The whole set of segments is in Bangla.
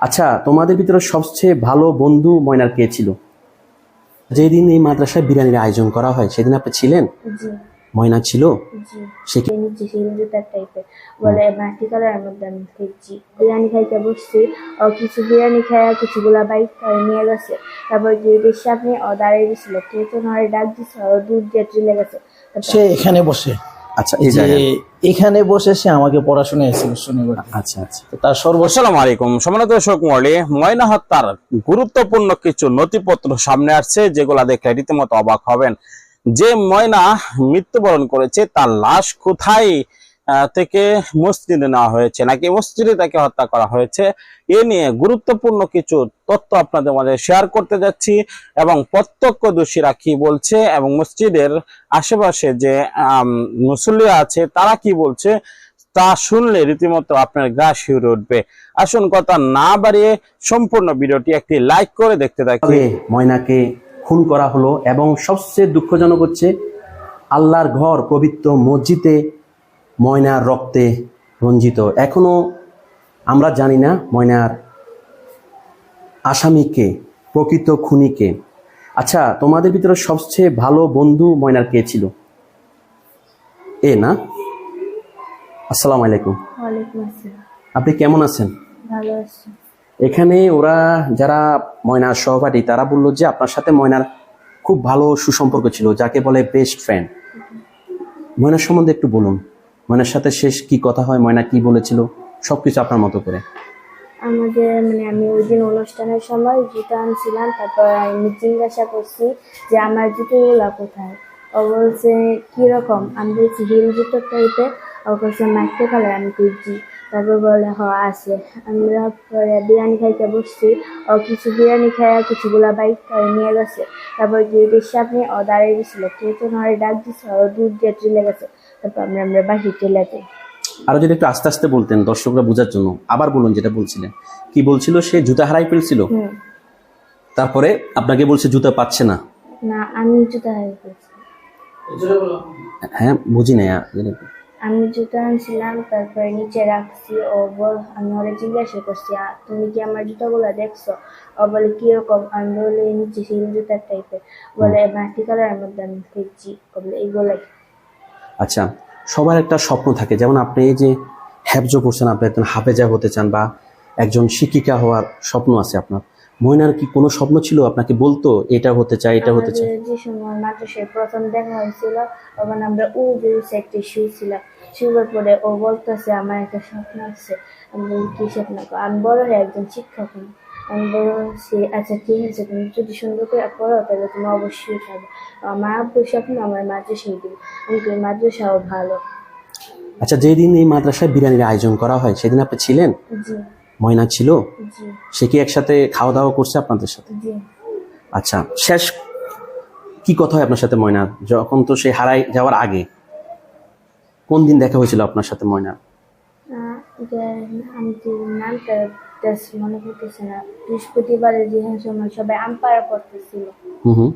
আচ্ছা তোমাদের ভিতরে সবচেয়ে ভালো বন্ধু ময়নার কে ছিল? যেদিন এই মাদ্রাসায় বিরিয়ানির আয়োজন করা হয় সেদিন আপনি ছিলেন? ময়না ছিল? জি। সে কি নিচে সেই জুতার টাইপের বলে মাটি কালারের মধ্যে আমি খেয়েছি বিরিয়ানি খাইতে বসছি। ও কিছু বিরিয়ানি খাইয়া কিছুগুলা বাইক করে নিয়ে গেছে। তারপর গেটের সামনে ও দাঁড়িয়ে গেছিল। কেউ তো নয় ডাক দিছে ও দূর দিয়ে চলে গেছে। সে এখানে বসে। আচ্ছা এই যে এখানে বসে সে আমাকে পড়াশোনা এসেছিল শনিবার। আচ্ছা আচ্ছা। তার আসসালামু আলাইকুম সম্মানিত দর্শক মহলে ময়না হত্যার গুরুত্বপূর্ণ কিছু নথিপত্র সামনে আসছে যেগুলা দেখলে রীতিমতো অবাক হবেন। যে ময়না মৃত্যুবরণ করেছে তার লাশ কোথায়? থেকে মসজিদে নেওয়া হয়েছে। নাকি মসজিদে তাকে হত্যা করা হয়েছে? এ নিয়ে গুরুত্বপূর্ণ কিছু তথ্য আপনাদের মাঝে শেয়ার করতে যাচ্ছি এবং প্রত্যক্ষ দোষীরা কি বলছে এবং মসজিদের আশেপাশে যে মুসল্লিরা আছে, তারা কি বলছে তা শুনলে রীতিমতো আপনার গা শিউরে উঠবে। আসুন কথা না বাড়িয়ে সম্পূর্ণ ভিডিওটি একটি লাইক করে দেখতে থাকি। ময়নাকে খুন করা হলো এবং সবচেয়ে দুঃখজনক হচ্ছে আল্লাহর ঘর পবিত্র মসজিদে ময়নার রক্তে রঞ্জিত। এখনও আমরা জানি না ময়নার আসামিকে প্রকৃত খুনিকে আচ্ছা তোমাদের ভিতরে সবচেয়ে ভালো বন্ধু ময়নার কে ছিল? এ না? আসসালামু আলাইকুম। আপনি কেমন আছেন? এখানে ওরা যারা ময়নার সহপাঠী তারা বলল যে আপনার সাথে ময়নার খুব ভালো সুসম্পর্ক ছিল যাকে বলে বেস্ট ফ্রেন্ড ময়নার সম্বন্ধে একটু বলুন। ময়নার সাথে শেষ কি কথা হয়, ময়না কি বলেছিল, সবকিছু আপনার মতো করে। আমাদের মানে আমি ওই দিন অনুষ্ঠানের সময় জুতো আনছিলাম, তারপর আমি জিজ্ঞাসা করছি যে আমার জুতোগুলা কোথায়? ও বলছে, কীরকম? আমি বলছি, হিল জুতোর টাইপের ও বলছে মাইকে কালার আমি খুঁজছি তারপর বলে, হ, আছে। আমরা বিরিয়ানি খাইতে বসছি। ও কিছু বিরিয়ানি খাইয়া কিছুগুলা বাইক করে নিয়ে গেছে। তারপর গেটের সামনে ও দাঁড়িয়ে গেছিল কেউ তো নয় ডাক দিছে, ও দূর দিয়ে চলে গেছে। তারপর আমরা বাসি চলে যাই। আরও যদি একটু আস্তে আস্তে বলতেন দর্শকরা বোঝার জন্য আবার বলুন যেটা বলছিলেন। কি বলছিল? সে জুতা হারাই ফেলছিল? তারপরে আপনাকে বলছে জুতা পাচ্ছে না। না আমি জুতো হারিয়ে ফেলছি। হ্যাঁ বুঝি না। আমি জুতো আনছিলাম তারপরে নিচে রাখছি ও বল আমি ওরে জিজ্ঞাসা করছি "আ, তুমি কি আমার জুতোগুলো দেখছ? ও বলে কীরকম আমি বলে নিচে হিল জুতার টাইপের বলে মাটি কালারের মধ্যে আমি ও বলে এইগুলাই। আচ্ছা সবার একটা স্বপ্ন থাকে। যেমন আপনি যে হ্যাবজ করছেন, আপনি একজন হাফেজা হতে চান বা একজন শিক্ষিকা হওয়ার স্বপ্ন আছে আপনার। ময়নার কি কোনো স্বপ্ন ছিল আপনাকে বলতো, এটা হতে চাই, এটা হতে চাই যে সময় মাদ্রাসায় প্রথম দেখা হয়েছিল তখন আমরা ও জুসে একটা শু ছিলাম পরে ও বলতেছে, আমার একটা স্বপ্ন আছে। আমি কি স্বপ্ন? আমি বড় হয়ে একজন শিক্ষক আমি বলছি আচ্ছা ঠিক আছে তুমি যদি সুন্দর করে পড়ো তাহলে তুমি অবশ্যই পাবে আমার আব্বুর স্বপ্ন আমার মাদ্রাসায় দিব। আমি মাদ্রাসাও ভালো। আচ্ছা যেদিন এই মাদ্রাসায় বিরিয়ানির আয়োজন করা হয় সেদিন আপনি ছিলেন? ময়না ছিল? সে কি একসাথে খাওয়া দাওয়া করছে আপনাদের সাথে? আচ্ছা শেষ কি কথা হয় আপনার সাথে ময়নার যখন তো সে হারাই যাওয়ার আগে কোন দিন দেখা হয়েছিল আপনার সাথে ময়না? আমি নামটা জাস্ট মনে করতেছি না। বৃহস্পতিবারে যে সময় সবাই হুম হুম।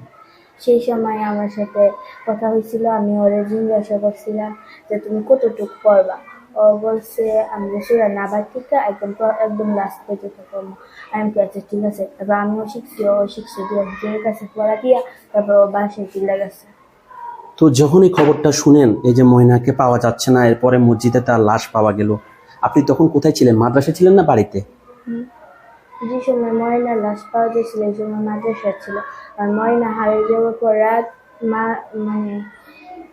সেই সময় আমার সাথে কথা হয়েছিল আমি ওরে জিজ্ঞাসা করছিলাম যে তুমি কতটুকু পড়বা? ও বলছে আমি সুরা নাবার থেকে একদম একদম লাস্ট পর্যন্ত পড়ব। আমি কি আচ্ছা ঠিক আছে। তারপর আমিও শিখছি ও শিখছে দিয়ে কাছে পড়া দিয়া তারপর ও বাসায় চলে গেছে। তো যখন এই খবরটা শুনেন এই যে ময়নাকে পাওয়া যাচ্ছে না এরপরে মসজিদে তার লাশ পাওয়া গেল আপনি তখন কোথায় ছিলেন? মাদ্রাসায় ছিলেন না বাড়িতে? যে সময় ময়না লাশ পাওয়া গেছিল এই সময় মাদ্রাসা ছিল। আর ময়না হারিয়ে যাওয়ার পর রাত মা মানে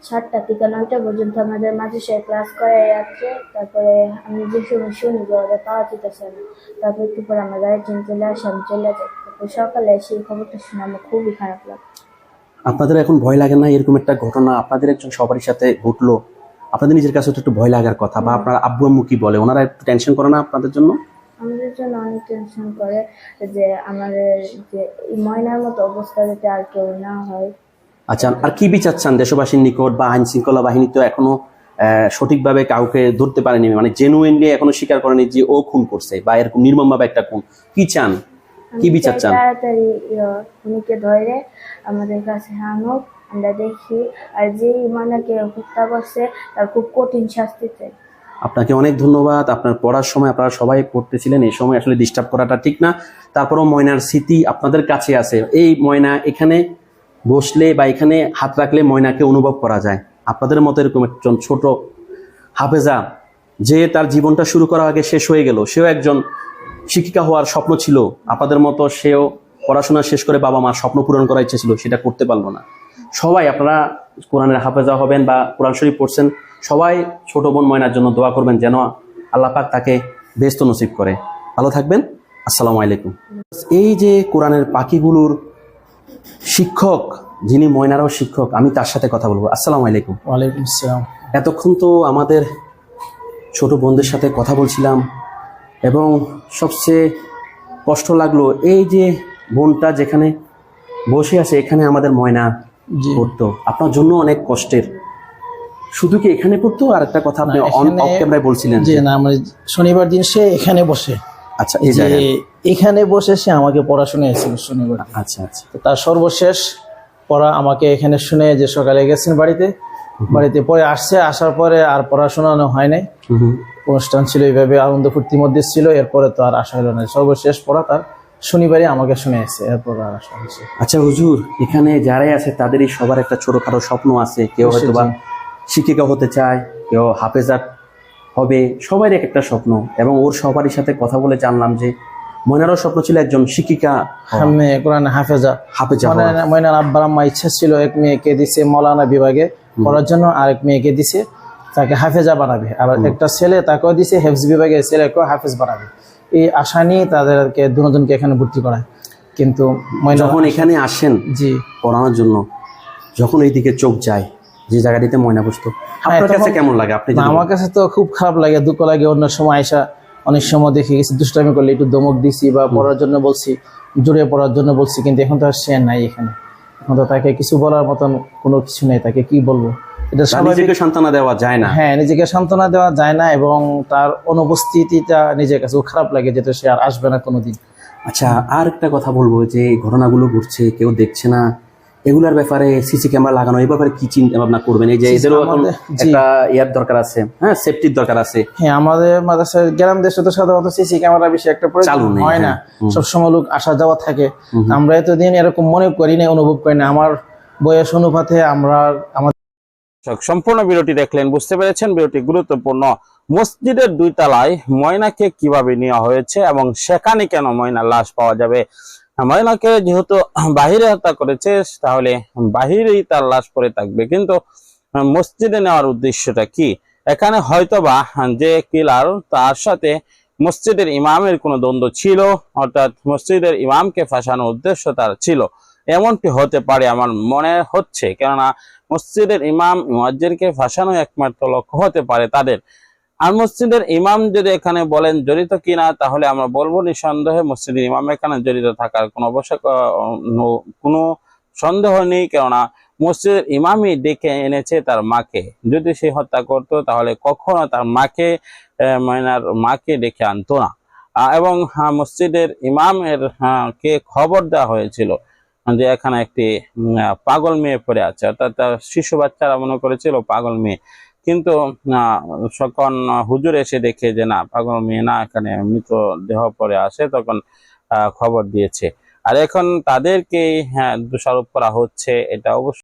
সাতটা থেকে নয়টা পর্যন্ত আমাদের মাদ্রাসায় ক্লাস করাই যাচ্ছে তারপরে আমি যে সময় শুনি যে ওদের পাওয়া যেতেছে না তারপর একটু পরে আমার গার্জেন চলে আসে আমি চলে যাই। তারপর সকালে সেই খবরটা শুনে আমার খুবই খারাপ লাগে। আপনাদের এখন ভয় লাগে না? এরকম একটা ঘটনা আপনাদের একজন সবারই সাথে ঘটলো। আপনাদের নিজের কাছে তো একটু ভয় লাগার কথা বা আপনার আব্বু আম্মু কি বলে? ওনারা একটু টেনশন করে না আপনাদের জন্য? আমাদের জন্য অনেক টেনশন করে যে আমাদের যে ময়নার মতো অবস্থা যাতে আর কেউ না হয়। আচ্ছা আর কি বিচার চান দেশবাসীর নিকট বা আইন শৃঙ্খলা বাহিনী তো এখনও সঠিকভাবে কাউকে ধরতে পারেনি মানে জেনুইনলি এখনও স্বীকার করেনি যে ও খুন করছে বা এরকম নির্মমভাবে একটা খুন। কি চান? কি বিচার চান? তাড়াতাড়ি খুনিকে ধরে আমাদের কাছে আনুক আমরা দেখি। আর যে ইমানাকে হত্যা করছে তার খুব কঠিন শাস্তি চাই। আপনাকে অনেক ধন্যবাদ। আপনার পড়ার সময় আপনারা সবাই পড়তেছিলেন, এই সময় আসলে ডিস্টার্ব করাটা ঠিক না। তারপরেও ময়নার স্মৃতি আপনাদের কাছে আছে। এই ময়না এখানে বসলে বা এখানে হাত রাখলে ময়নাকে অনুভব করা যায়। আপনাদের মতো এরকম একজন ছোট হাফেজা, যে তার জীবনটা শুরু করার আগে শেষ হয়ে গেল, সেও একজন শিক্ষিকা হওয়ার স্বপ্ন ছিল। আপনাদের মতো সেও পড়াশোনা শেষ করে বাবা মার স্বপ্ন পূরণ করার ইচ্ছে ছিল, সেটা করতে পারল না। সবাই আপনারা কোরআনের হাফেজা হবেন বা কোরআন শরীফ পড়ছেন সবাই ছোট বোন ময়নার জন্য দোয়া করবেন যেন আল্লাহ পাক তাকে ব্যস্ত নসিব করে। ভালো থাকবেন। আসসালামু আলাইকুম। এই যে কোরআনের পাখিগুলোর শিক্ষক যিনি ময়নারও শিক্ষক আমি তার সাথে কথা বলব। আসসালামু আলাইকুম। ওয়ালাইকুম আসসালাম। এতক্ষণ তো আমাদের ছোট বোনদের সাথে কথা বলছিলাম এবং সবচেয়ে কষ্ট লাগল এই যে বোনটা যেখানে বসে আছে এখানে আমাদের ময়না পড়তো। আপনার জন্য অনেক কষ্টের। শুধু কি এখানে পড়তো? আর একটা কথা আপনি অন অফ ক্যামেরায় বলছিলেন যে না মানে শনিবার দিন সে এখানে বসে। আচ্ছা এই যে এখানে বসে সে আমাকে পড়া শুনিয়েছিল শনিবার আচ্ছা আচ্ছা। তার সর্বশেষ পড়া আমাকে এখানে শুনে যে সকালে গেছেন বাড়িতে বাড়িতে পরে আসছে আসার পরে আর পড়াশোনা হয় নাই। অনুষ্ঠান ছিল এইভাবে আনন্দ ফুর্তির মধ্যে ছিল এরপরে তো আর আসা হলো না। সর্বশেষ পড়া তার শনিবারই আমাকে শুনে এসছে এরপর আর আসা হয়েছে আচ্ছা হুজুর এখানে যারাই আছে তাদেরই সবার একটা ছোটখাটো স্বপ্ন আছে। কেউ হয়তো বা শিক্ষিকা হতে চায় কেউ হাফেজার হবে সবারই এক একটা স্বপ্ন। এবং ওর সবারই সাথে কথা বলে জানলাম যে ময়নারও স্বপ্ন ছিল একজন শিক্ষিকা কোরআন হাফেজা। হাফেজা ময়নার আব্বার আম্মা ইচ্ছা ছিল এক মেয়েকে দিছে মৌলানা বিভাগে পড়ার জন্য আর এক মেয়েকে দিছে তাকে হাফেজা বানাবে। আর একটা ছেলে তাকেও দিছে হেফজ বিভাগে ছেলেকেও হাফেজ বানাবে। এই আশা নিয়ে তাদেরকে দুজনকে এখানে ভর্তি করায়। কিন্তু যখন এখানে আসেন জি। পড়ানোর জন্য যখন এইদিকে চোখ যায় যে জায়গাটিতে ময়না বসতো। আপনার কাছে কেমন লাগে? আপনি আমার কাছে তো খুব খারাপ লাগে দুঃখ লাগে অন্য সময় আয়সা অনেক সময় দেখে গেছি দুষ্টামি করলে একটু দমক দিছি বা পড়ার জন্য বলছি জোরে পড়ার জন্য বলছি কিন্তু এখন তো আর সে নাই এখানে। এখন তো তাকে কিছু বলার মতন কোনো কিছু নেই তাকে কি বলব? এটা নিজেকে সান্ত্বনা দেওয়া যায় না। হ্যাঁ নিজেকে সান্ত্বনা দেওয়া যায় না এবং তার অনুপস্থিতিটা নিজের কাছেও খারাপ লাগে যেহেতু সে আর আসবে না কোনোদিন। আচ্ছা আর একটা কথা বলব যে ঘটনাগুলো ঘটছে কেউ দেখছে না এগুলার ব্যাপারে সিসি ক্যামেরা লাগানো এই ব্যাপারে কি চিন্তা ভাবনা করবেন? এই যে এদেরও এখন একটা ইয়ার দরকার আছে হ্যাঁ সেফটির দরকার আছে। হ্যাঁ আমাদের মাদ্রাসার গ্রাম দেশে তো সাধারণত সিসি ক্যামেরা বেশি একটা প্রয়োজন চালু হয় না। হ্যাঁ। সবসময় লোক আসা যাওয়া থাকে। আমরা এতদিন এরকম মনে করি না অনুভব করি না আমার বয়স অনুপাতে আমরা আমাদের সম্পূর্ণ ভিডিওটি দেখলেন বুঝতে পেরেছেন ভিডিওটি গুরুত্বপূর্ণ। মসজিদের দুই তলায় ময়নাকে কীভাবে নেওয়া হয়েছে এবং সেখানে কেন ময়নার লাশ পাওয়া যাবে? ময়নাকে যেহেতু বাহিরে হত্যা করেছে, তাহলে বাহিরেই তার লাশ পরে থাকবে। কিন্তু মসজিদে নেওয়ার উদ্দেশ্যটা কি? এখানে হয়তোবা যে কিলার, তার সাথে মসজিদের ইমামের কোনো দ্বন্দ্ব ছিল, অর্থাৎ মসজিদের ইমামকে ফাঁসানোর উদ্দেশ্য তার ছিল। এমনটি হতে পারে আমার মনে হচ্ছে, কেননা মসজিদের ইমাম মুয়াজ্জিরকে ফাঁসানো একমাত্র লক্ষ্য হতে পারে তাদের। আর মসজিদের ইমাম যদি এখানে বলেন জড়িত কিনা তাহলে আমরা বলব নিঃসন্দেহে মসজিদের ইমাম এখানে জড়িত থাকার কোনো অবশ্যক কোনো সন্দেহ নেই। কেননা মসজিদের ইমামই ডেকে এনেছে তার মাকে। যদি সে হত্যা করতো তাহলে কখনো তার মাকে আহ, ময়নার মাকে ডেকে আনতো না। এবং মসজিদের ইমামের কে খবর দেওয়া হয়েছিল যে এখানে একটি পাগল মেয়ে পড়ে আছে। অর্থাৎ তার শিশু বাচ্চারা মনে করেছিল পাগল মেয়ে। কিন্তু সকন হুজুর এসে দেখে যে, না, পাগল মেয়ে না, এখানে মৃত দেহ পরে আসে তখন খবর দিয়েছে। আর এখন তাদেরকেই হ্যাঁ দোষারোপ করা হচ্ছে, এটা অবশ্য